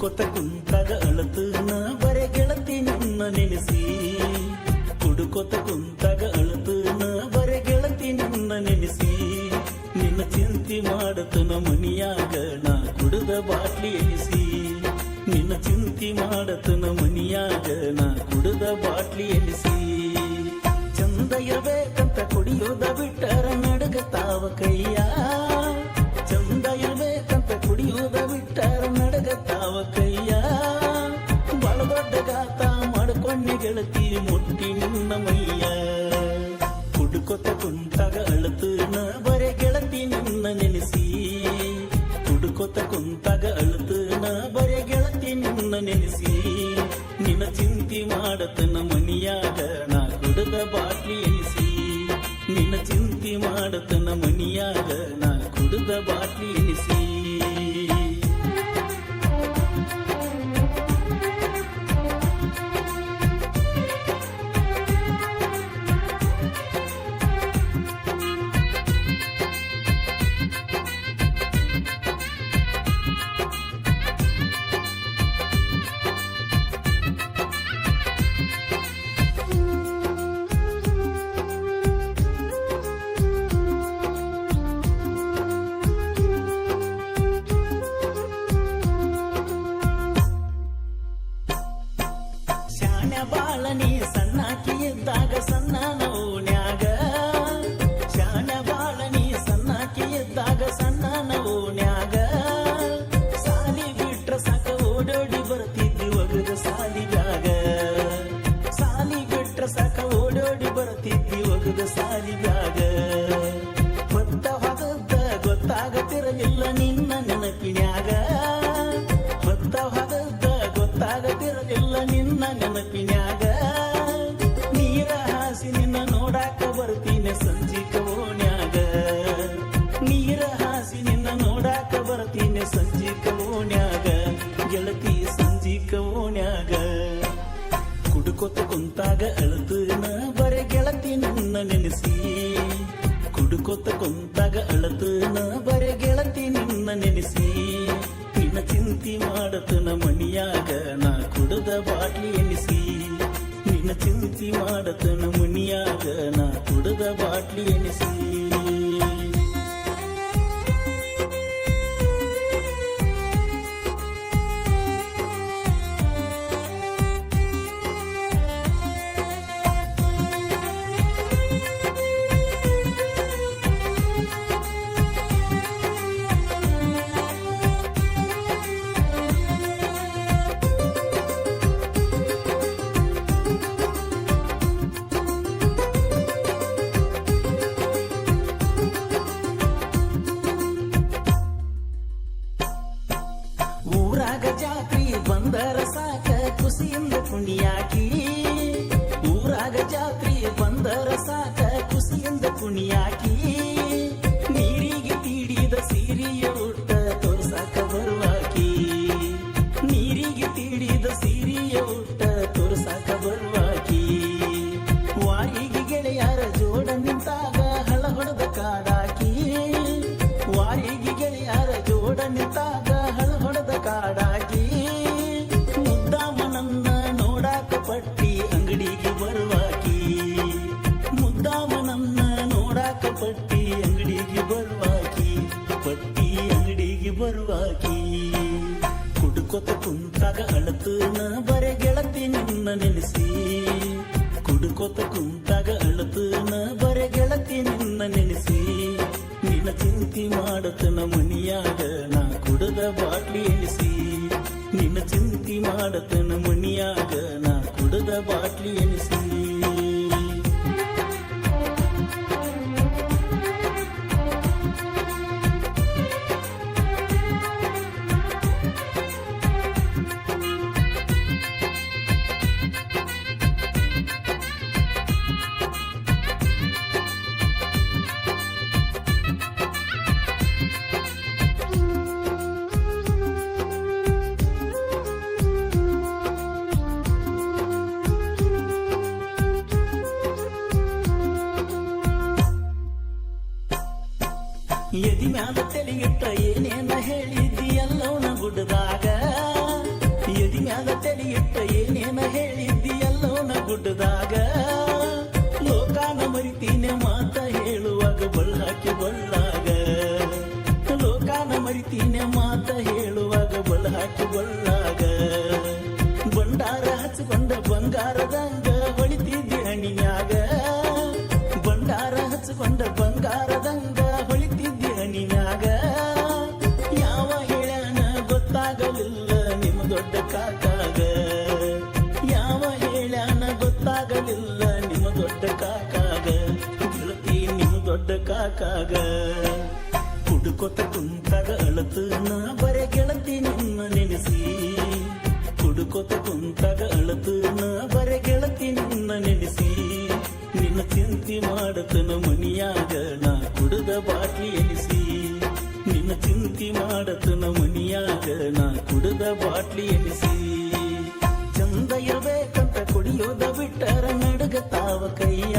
ಕುಡುಕೊತ ಕುಂತಾಗ ಅಳತನ ಬರೆ ಗೆಳತಿ ನಿನ್ನ ನೆನೆಸಿ. ಕುಡುಕೊತ ಕುಂತಾಗ ಅಳತನ ಬರೆ ಗೆಳತಿ ನಿನ್ನ ನೆನೆಸಿ. ನಿನ್ನ ಚಿಂತಿ ಮಾಡತನ ಮನಿಯಾಗ ನಾ ಕುಡಿದ ಬಾಟ್ಲಿ ಎನಿಸಿ. ನಿನ್ನ ಚಿಂತಿ ಮಾಡತನ ಮನಿಯಾಗ ನಾ ಕುಡಿದ ಬಾಟ್ಲಿ ಎನಿಸಿ. ಚಂದ ಇರಬೇಕಂತ ಕುಡಿಯೋದ ಬಿಟ್ಟರ ಕುಡ್ಕೊತ ಕುಂತಾಗ ಅಳತನ ಬರೆ ಗೆಳತಿ ನಿನ್ನ ನೆನೆಸಿ. ಕುಡ್ಕೊತ ಕುಂತಾಗ ಅಳತನ ಬರೆ ಗೆಳತಿ ನಿನ್ನ ನೆನೆಸಿ. ನಿನ್ನ ಚಿಂತಿ ಮಾಡತನ ಮನಿಯಾಗ ನಾ ಕುಡದ ಬಾಟ್ಲಿ ಎನಿಸಿ. ನಿನ್ನ ಚಿಂತಿ ಮಾಡತನ ಮನಿಯಾಗ ನಾ ಕುಡದ ಬಾಟ್ಲಿ ಎನಿಸಿ. ಬರ್ತಿದ್ವಿ ಒಗದ ಸಾರಿದಾಗ ಹೊತ್ತ ಹೊಗದ್ದ ಗೊತ್ತಾಗತಿರಲಿಲ್ಲ ನಿನ್ನ ನೆನಪಿನ್ಯಾಗ. ಹೊತ್ತ ಹೊಗದ್ದ ಗೊತ್ತಾಗತಿರಲಿಲ್ಲ ನಿನ್ನ ನೆನಪಿನ್ಯಾಗ. ನೀರ ಹಾಸಿ ನಿನ್ನ ನೋಡಾಕ ಬರ್ತೀನಿ ಸಂಜಿಕ ಓಣ್ಯಾಗ. ನೀರ ಹಾಸಿ ನಿನ್ನ ನೋಡಾಕ ಬರ್ತೀನಿ ಸಂಜಿಕ ಓಣ್ಯಾಗ. ಗೆಳತಿ ಸಂಜಿಕ ಓಣ್ಯಾಗ. ಕುಡುಕೊತ ಕುಂತಾಗ ಕುಡುಕೊತ ಕುಂತಾಗ ನಾ ಬರೆ ಗೆಳತಿ ನಿನ್ನ ನೆನೆಸಿ. ನಿನ್ನ ಚಿಂತಿ ಮಾಡತನ ಮಣಿಯಾಗ, ನಾ ಕುಡದ ಬಾಟ್ಲಿ ಎನಿಸಿ. ನಿನ್ನ ಚಿಂತಿ ಮಾಡತನ ಮನಿಯಾಗ ನಾ ಕುಡದ ಬಾಟ್ಲಿ ಎನಿಸಿ. ಕುಣಿಯಾಕಿ ನೀರಿಗೆ ತಿಡಿದ ಸೀರಿಯ ಉಟ್ಟ ತೋರ್ಸಾಕ ಬರುವಾಕಿ. ನೀರಿಗೆ ತಿಡಿದ ಸೀರಿಯ ಉಟ್ಟ ತೋರ್ಸಾಕ ಬರುವಾಕಿ. ವಾರಿಗೆ ಗೆಳೆಯರ ಜೋಡ ನಿಂತಾಗ ಹಳ ಹೊಡೆದ ಕಾಡಾಕಿ. ವಾರಿಗೆ ಗೆಳೆಯರ ಜೋಡ ನಿಂತಾಗ ಹಳ ಹೊಡೆದ ಕಾಡಾಕಿ ಅಂಗಡಿಗೆ ಬರುವಾಗಿ ಕುಡುಕೊತ ಕುಂತಾಗ ನಾ ಬರೆ ಗೆಳತಿ ನಿನ್ನ ನೆನೆಸಿ. ಕುಡುಕೊತ ಕುಂತಾಗ ನಾ ಬರೆ ಗೆಳತಿ ನಿನ್ನ ನೆನೆಸಿ. ನಿನ್ನ ಚಿಂತಿ ಮಾಡತನ ಮನಿಯಾಗ ನಾ ಕುಡದ ಬಾಟ್ಲಿ ಎನಿಸಿ ನಿನ್ನ ಚಿಂತಿ ಮಾಡತನ ಮನಿಯಾಗ ನಾ ಕುಡದ ಬಾಟ್ಲಿ ಮ್ಯಾಲ ತೆಲಿಗಿಟ್ಟ ಏನೇನ ಹೇಳಿದ್ದೀಯಲ್ಲವನ ಗುಡ್ಡದಾಗ ಎದಿ ಮ್ಯಾಲ ತೆಲಿಗಿಟ್ಟ ಏನೇನ ಹೇಳಿದ್ದೀಯಲ್ಲವನ ಗುಡ್ಡದಾಗ ಲೋಕಾನ ಮರಿತೀನೆ ಮಾತ ಹೇಳುವಾಗ ಬಳ್ಳಾಕಿ ಬಳ್ಳಾಗ ಲೋಕಾನ ಮರಿತೀನೆ ಮಾತ ಹೇಳು ದೊಡ್ಡ ಕಾಕಾಗ. ಯಾವ ಹೇಳ್ಯಾನ ಗೊತ್ತಾಗಲಿಲ್ಲ, ನಿಮ್ಮ ದೊಡ್ಡ ಕಾಕಾಗ. ಗೆಳತಿ ನಿಮ್ಮ ದೊಡ್ಡ ಕಾಕಾಗ. ಕುಡುಕೊತ ಕುಂತಾಗ ಅಳತು, ನಾ ಬರೆ ಗೆಳತಿ ನಿಮ್ಮ ನೆನೆಸಿ. ಕುಡುಕೊತ ಕುಂತಾಗ ಅಳತು, ನಾ ಬರೆ ಗೆಳತಿ ನಿನ್ನ ನೆನೆಸಿ. ನಿನ್ನ ಚಿಂತಿ ಮಾಡತನ ಮನಿಯಾಗ, ನಾ ಕುಡದ ಬಾಟ್ಲಿ ಎನಿಸಿ. ನಿನ್ನ ಚಿಂತಿ ಮಾಡತನ ಮನಿಯಾಗ, ನಾ ಬಾಟ್ಲಿ ಎನಿಸಿ ಚಂದ ಇರ್ಬೇಕಂತ ಕುಡಿಯೋದ ಬಿಟ್ಟರ ನಡುಗತಾವ ಕೈಯ